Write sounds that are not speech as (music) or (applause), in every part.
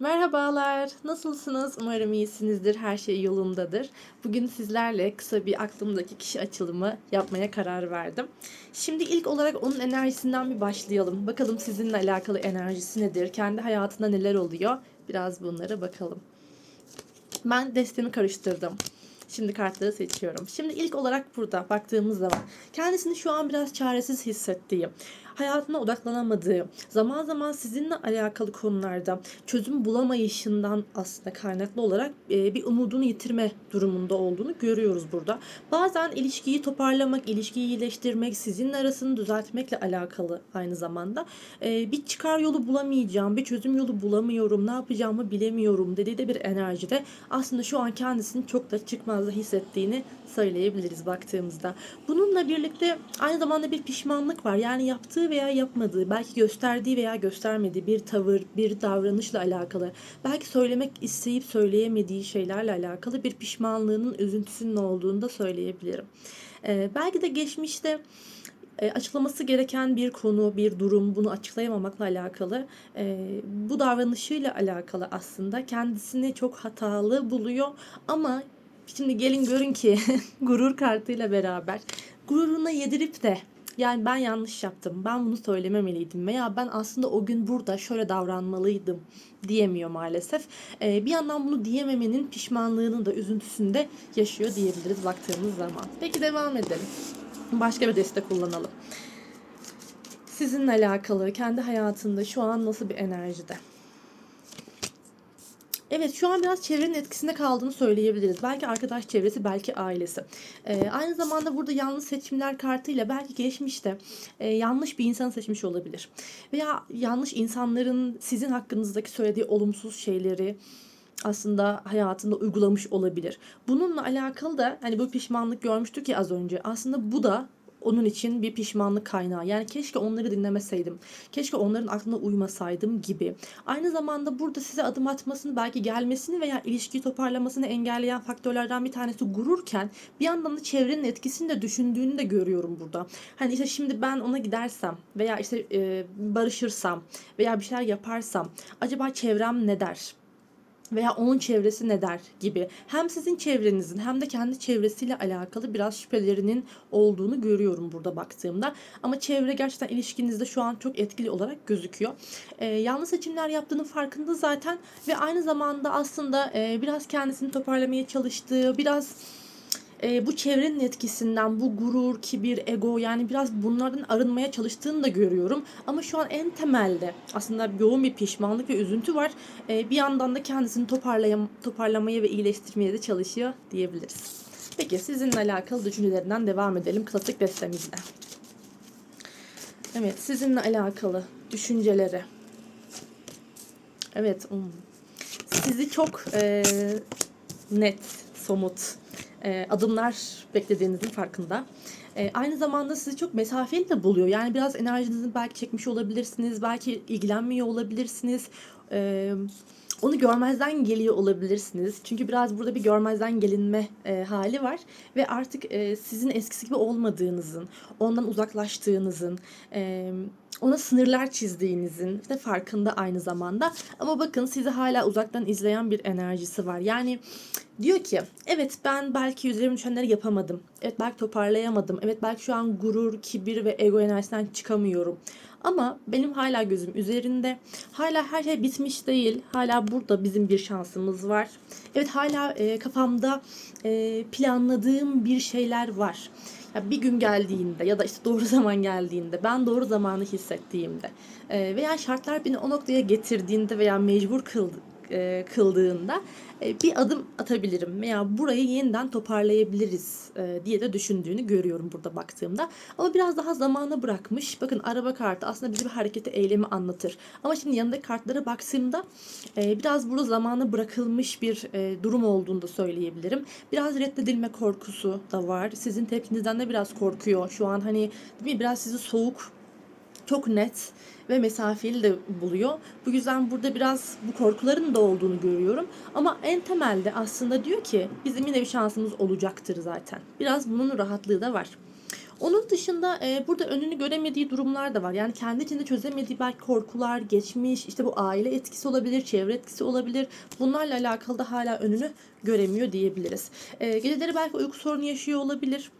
Merhabalar, nasılsınız? Umarım iyisinizdir, her şey yolundadır. Bugün sizlerle kısa bir aklımdaki kişi açılımı yapmaya karar verdim. Şimdi ilk olarak onun enerjisinden bir başlayalım. Bakalım sizinle alakalı enerjisi nedir? Kendi hayatında neler oluyor? Biraz bunlara bakalım. Ben destemi karıştırdım. Şimdi kartları seçiyorum. Şimdi ilk olarak burada baktığımız zaman kendisini şu an biraz çaresiz hissettiği, hayatına odaklanamadığı, zaman zaman sizinle alakalı konularda çözüm bulamayışından aslında kaynaklı olarak e, bir umudunu yitirme durumunda olduğunu görüyoruz burada. Bazen ilişkiyi toparlamak, ilişkiyi iyileştirmek, sizinle arasını düzeltmekle alakalı aynı zamanda. E, bir çıkar yolu bulamayacağım, bir çözüm yolu bulamıyorum, ne yapacağımı bilemiyorum dediği de bir enerjide aslında şu an kendisini çok da çıkmazda hissettiğini söyleyebiliriz baktığımızda. Bununla birlikte aynı zamanda bir pişmanlık var. Yani yaptığı veya yapmadığı, belki gösterdiği veya göstermediği bir tavır, bir davranışla alakalı, belki söylemek isteyip söyleyemediği şeylerle alakalı bir pişmanlığının, üzüntüsünün olduğunu da söyleyebilirim. Ee, belki de geçmişte e, açıklaması gereken bir konu, bir durum, bunu açıklayamamakla alakalı, e, bu davranışıyla alakalı aslında kendisini çok hatalı buluyor ama Şimdi gelin görün ki (laughs) gurur kartıyla beraber gururuna yedirip de yani ben yanlış yaptım. Ben bunu söylememeliydim veya ben aslında o gün burada şöyle davranmalıydım diyemiyor maalesef. Ee, bir yandan bunu diyememenin pişmanlığını da üzüntüsünü de yaşıyor diyebiliriz baktığımız zaman. Peki devam edelim. Başka bir destek kullanalım. Sizinle alakalı kendi hayatında şu an nasıl bir enerjide? Evet şu an biraz çevrenin etkisinde kaldığını söyleyebiliriz. Belki arkadaş çevresi, belki ailesi. Ee, aynı zamanda burada yanlış seçimler kartıyla belki geçmişte e, yanlış bir insan seçmiş olabilir. Veya yanlış insanların sizin hakkınızdaki söylediği olumsuz şeyleri aslında hayatında uygulamış olabilir. Bununla alakalı da hani bu pişmanlık görmüştük ya az önce. Aslında bu da onun için bir pişmanlık kaynağı. Yani keşke onları dinlemeseydim. Keşke onların aklına uymasaydım gibi. Aynı zamanda burada size adım atmasını belki gelmesini veya ilişkiyi toparlamasını engelleyen faktörlerden bir tanesi gururken bir yandan da çevrenin etkisini de düşündüğünü de görüyorum burada. Hani işte şimdi ben ona gidersem veya işte e, barışırsam veya bir şeyler yaparsam acaba çevrem ne der? Veya onun çevresi ne der gibi hem sizin çevrenizin hem de kendi çevresiyle alakalı biraz şüphelerinin olduğunu görüyorum burada baktığımda. Ama çevre gerçekten ilişkinizde şu an çok etkili olarak gözüküyor. Ee, yanlış seçimler yaptığının farkında zaten ve aynı zamanda aslında e, biraz kendisini toparlamaya çalıştığı, biraz e, bu çevrenin etkisinden bu gurur, kibir, ego yani biraz bunlardan arınmaya çalıştığını da görüyorum. Ama şu an en temelde aslında yoğun bir pişmanlık ve üzüntü var. E, bir yandan da kendisini toparlayam toparlamaya ve iyileştirmeye de çalışıyor diyebiliriz. Peki sizinle alakalı düşüncelerinden devam edelim klasik destemizle. Evet sizinle alakalı düşünceleri. Evet. Um. Sizi çok e, net, somut e, adımlar beklediğinizin farkında. E, aynı zamanda sizi çok mesafeli de buluyor. Yani biraz enerjinizi belki çekmiş olabilirsiniz, belki ilgilenmiyor olabilirsiniz. E, onu görmezden geliyor olabilirsiniz. Çünkü biraz burada bir görmezden gelinme e, hali var ve artık e, sizin eskisi gibi olmadığınızın, ondan uzaklaştığınızın, e, ona sınırlar çizdiğinizin de farkında aynı zamanda. Ama bakın sizi hala uzaktan izleyen bir enerjisi var. Yani diyor ki evet ben belki üzerime düşenleri yapamadım. Evet belki toparlayamadım. Evet belki şu an gurur, kibir ve ego enerjisinden çıkamıyorum. Ama benim hala gözüm üzerinde. Hala her şey bitmiş değil. Hala burada bizim bir şansımız var. Evet hala e, kafamda e, planladığım bir şeyler var. Ya bir gün geldiğinde ya da işte doğru (laughs) zaman geldiğinde, ben doğru zamanı hissettiğimde e, veya şartlar beni o noktaya getirdiğinde veya mecbur kıldı, e, kıldığında e, bir adım atabilirim veya burayı yeniden toparlayabiliriz e, diye de düşündüğünü görüyorum burada baktığımda. Ama biraz daha zamana bırakmış. Bakın araba kartı aslında bize bir hareketi, eylemi anlatır. Ama şimdi yanındaki kartlara baktığımda e, biraz burada zamana bırakılmış bir durum olduğunu da söyleyebilirim. Biraz reddedilme korkusu da var. Sizin tepkinizden de biraz korkuyor. Şu an hani değil mi? biraz sizi soğuk çok net ve mesafeli de buluyor. Bu yüzden burada biraz bu korkuların da olduğunu görüyorum. Ama en temelde aslında diyor ki bizim yine bir şansımız olacaktır zaten. Biraz bunun rahatlığı da var. Onun dışında e, burada önünü göremediği durumlar da var. Yani kendi içinde çözemediği belki korkular, geçmiş, işte bu aile etkisi olabilir, çevre etkisi olabilir. Bunlarla alakalı da hala önünü göremiyor diyebiliriz. E, geceleri belki uyku sorunu yaşıyor olabilir.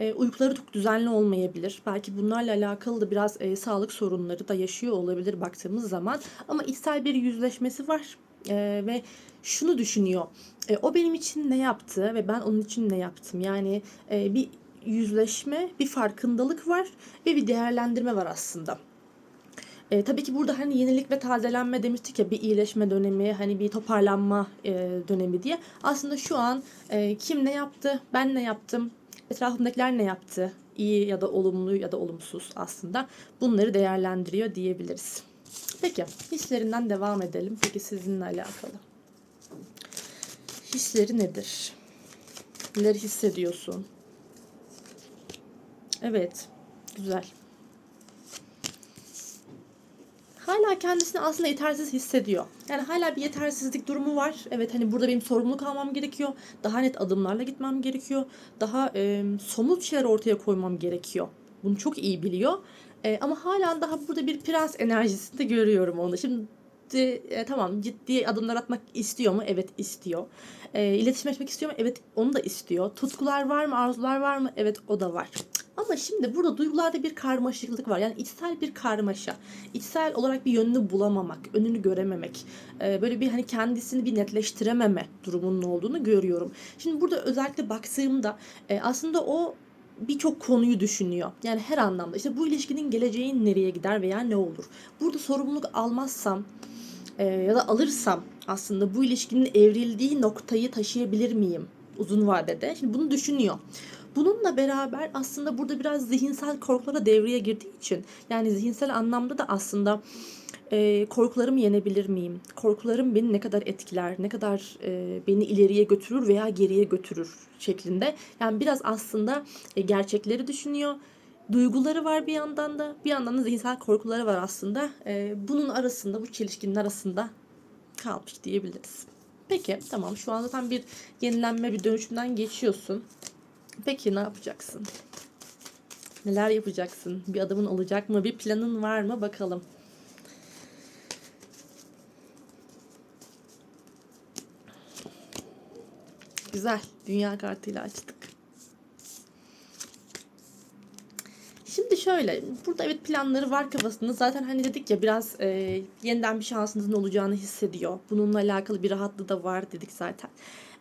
E, uykuları çok düzenli olmayabilir. Belki bunlarla alakalı da biraz e, sağlık sorunları da yaşıyor olabilir baktığımız zaman. Ama içsel bir yüzleşmesi var E, ve şunu düşünüyor. E, o benim için ne yaptı ve ben onun için ne yaptım? Yani e, bir yüzleşme, bir farkındalık var ve bir değerlendirme var aslında. E, tabii ki burada hani yenilik ve tazelenme demiştik ya bir iyileşme dönemi, hani bir toparlanma e, dönemi diye. Aslında şu an e, kim ne yaptı, ben ne yaptım, etrafımdakiler ne yaptı, iyi ya da olumlu ya da olumsuz aslında bunları değerlendiriyor diyebiliriz. Peki hislerinden devam edelim. Peki sizinle alakalı. Hisleri nedir? Neler hissediyorsun? Evet. Güzel. Hala kendisini aslında yetersiz hissediyor. Yani hala bir yetersizlik durumu var. Evet hani burada benim sorumluluk almam gerekiyor. Daha net adımlarla gitmem gerekiyor. Daha e, somut şeyler ortaya koymam gerekiyor. Bunu çok iyi biliyor. E, ama hala daha burada bir prens enerjisinde görüyorum onu. Şimdi e, tamam ciddi adımlar atmak istiyor mu? Evet istiyor. E, iletişim etmek istiyor mu? Evet onu da istiyor. Tutkular var mı? Arzular var mı? Evet o da var. Ama şimdi burada duygularda bir karmaşıklık var. Yani içsel bir karmaşa. İçsel olarak bir yönünü bulamamak, önünü görememek. e, böyle bir hani kendisini bir netleştirememe durumunun olduğunu görüyorum. Şimdi burada özellikle baktığımda e, aslında o birçok konuyu düşünüyor. Yani her anlamda. İşte bu ilişkinin geleceği nereye gider veya ne olur? Burada sorumluluk almazsam e, ya da alırsam aslında bu ilişkinin evrildiği noktayı taşıyabilir miyim uzun vadede? Şimdi bunu düşünüyor. Bununla beraber aslında burada biraz zihinsel korkulara devreye girdiği için yani zihinsel anlamda da aslında e, korkularımı yenebilir miyim? Korkularım beni ne kadar etkiler, ne kadar e, beni ileriye götürür veya geriye götürür şeklinde. Yani biraz aslında e, gerçekleri düşünüyor. Duyguları var bir yandan da, bir yandan da zihinsel korkuları var aslında. E, bunun arasında, bu çelişkinin arasında kalmış diyebiliriz. Peki tamam şu an zaten bir yenilenme, bir dönüşümden geçiyorsun. Peki ne yapacaksın? Neler yapacaksın? Bir adımın olacak mı? Bir planın var mı? Bakalım. Güzel. Dünya kartıyla açtık. Şimdi şöyle, burada evet planları var kafasında. Zaten hani dedik ya biraz e, yeniden bir şansınızın olacağını hissediyor. Bununla alakalı bir rahatlığı da var dedik zaten.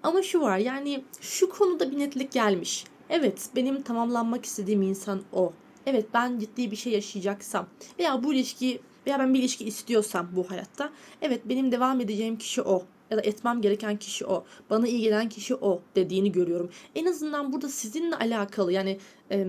Ama şu var yani şu konuda bir netlik gelmiş. Evet benim tamamlanmak istediğim insan o. Evet ben ciddi bir şey yaşayacaksam veya bu ilişki veya ben bir ilişki istiyorsam bu hayatta evet benim devam edeceğim kişi o ya da etmem gereken kişi o. Bana iyi gelen kişi o dediğini görüyorum. En azından burada sizinle alakalı yani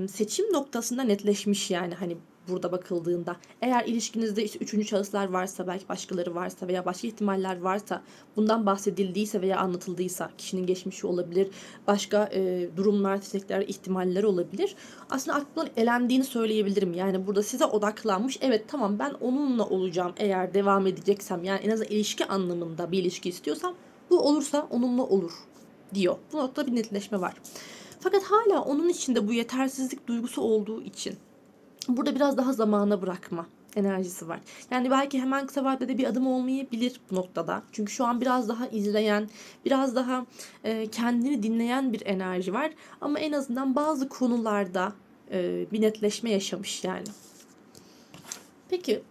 seçim noktasında netleşmiş yani hani burada bakıldığında. Eğer ilişkinizde işte üçüncü şahıslar varsa, belki başkaları varsa veya başka ihtimaller varsa, bundan bahsedildiyse veya anlatıldıysa, kişinin geçmişi olabilir, başka e, durumlar, seçenekler, ihtimaller olabilir. Aslında aklından elendiğini söyleyebilirim. Yani burada size odaklanmış. Evet tamam ben onunla olacağım eğer devam edeceksem. Yani en azından ilişki anlamında bir ilişki istiyorsam bu olursa onunla olur diyor. Bu noktada bir netleşme var. Fakat hala onun içinde bu yetersizlik duygusu olduğu için Burada biraz daha zamana bırakma enerjisi var. Yani belki hemen kısa vadede bir adım olmayabilir bu noktada. Çünkü şu an biraz daha izleyen, biraz daha e, kendini dinleyen bir enerji var. Ama en azından bazı konularda e, bir netleşme yaşamış yani. Peki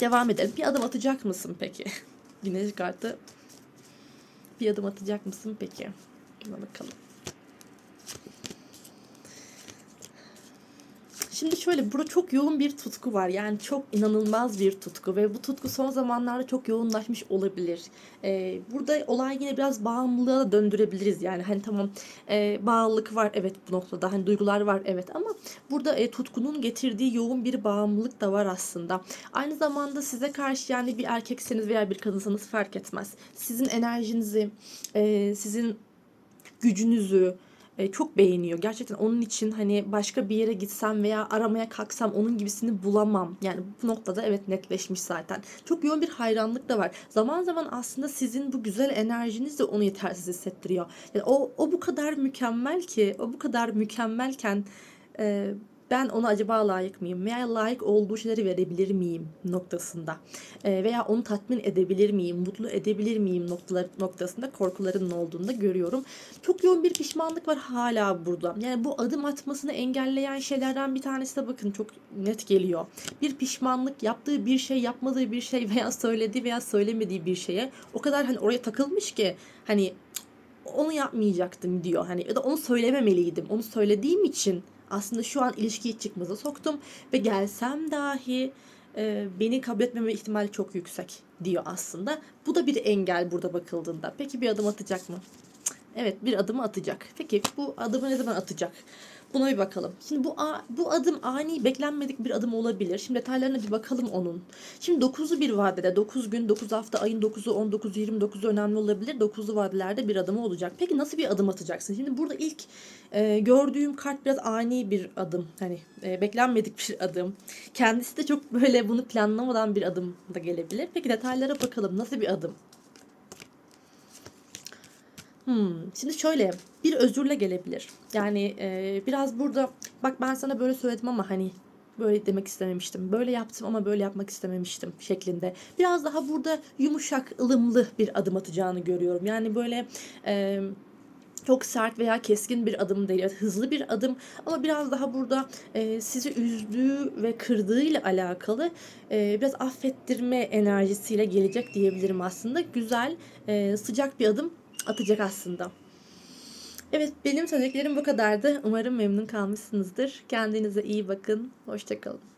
devam edelim. Bir adım atacak mısın peki? (laughs) Güneş kartı. Bir adım atacak mısın peki? Buna bakalım. Şimdi şöyle burada çok yoğun bir tutku var. Yani çok inanılmaz bir tutku ve bu tutku son zamanlarda çok yoğunlaşmış olabilir. Ee, burada olay yine biraz bağımlılığa döndürebiliriz. Yani hani tamam e, bağlılık var evet bu noktada hani duygular var evet ama burada e, tutkunun getirdiği yoğun bir bağımlılık da var aslında. Aynı zamanda size karşı yani bir erkekseniz veya bir kadınsanız fark etmez. Sizin enerjinizi, e, sizin gücünüzü, e, çok beğeniyor. Gerçekten onun için hani başka bir yere gitsem veya aramaya kalksam onun gibisini bulamam. Yani bu noktada evet netleşmiş zaten. Çok yoğun bir hayranlık da var. Zaman zaman aslında sizin bu güzel enerjiniz de onu yetersiz hissettiriyor. Yani o, o bu kadar mükemmel ki, o bu kadar mükemmelken e, ben ona acaba layık mıyım veya layık olduğu şeyleri verebilir miyim noktasında E, veya onu tatmin edebilir miyim, mutlu edebilir miyim noktalar, noktasında korkularının olduğunu da görüyorum. Çok yoğun bir pişmanlık var hala burada. Yani bu adım atmasını engelleyen şeylerden bir tanesi de bakın çok net geliyor. Bir pişmanlık yaptığı bir şey, yapmadığı bir şey veya söylediği veya söylemediği bir şeye o kadar hani oraya takılmış ki hani "Cık, onu yapmayacaktım diyor. Hani ya da onu söylememeliydim. Onu söylediğim için aslında şu an ilişkiyi çıkmaza soktum ve gelsem dahi e, beni kabul etmeme ihtimali çok yüksek diyor aslında. Bu da bir engel burada bakıldığında. Peki bir adım atacak mı? Evet bir adımı atacak. Peki bu adımı ne zaman atacak? Buna bir bakalım. Şimdi bu bu adım ani beklenmedik bir adım olabilir. Şimdi detaylarına bir bakalım onun. Şimdi 9'lu bir vadede 9 gün, 9 hafta, ayın 9'u, 19'u, 29'u önemli olabilir. 9'lu vadelerde bir adımı olacak. Peki nasıl bir adım atacaksın? Şimdi burada ilk e, gördüğüm kart biraz ani bir adım. Hani e, beklenmedik bir adım. Kendisi de çok böyle bunu planlamadan bir adım da gelebilir. Peki detaylara bakalım. Nasıl bir adım? Hmm, şimdi şöyle bir özürle gelebilir. Yani e, biraz burada bak ben sana böyle söyledim ama hani böyle demek istememiştim. Böyle yaptım ama böyle yapmak istememiştim şeklinde. Biraz daha burada yumuşak, ılımlı bir adım atacağını görüyorum. Yani böyle e, çok sert veya keskin bir adım değil. Evet, hızlı bir adım ama biraz daha burada e, sizi üzdüğü ve kırdığıyla alakalı e, biraz affettirme enerjisiyle gelecek diyebilirim aslında. Güzel, e, sıcak bir adım atacak aslında. Evet benim söyleyeceklerim bu kadardı. Umarım memnun kalmışsınızdır. Kendinize iyi bakın. Hoşçakalın.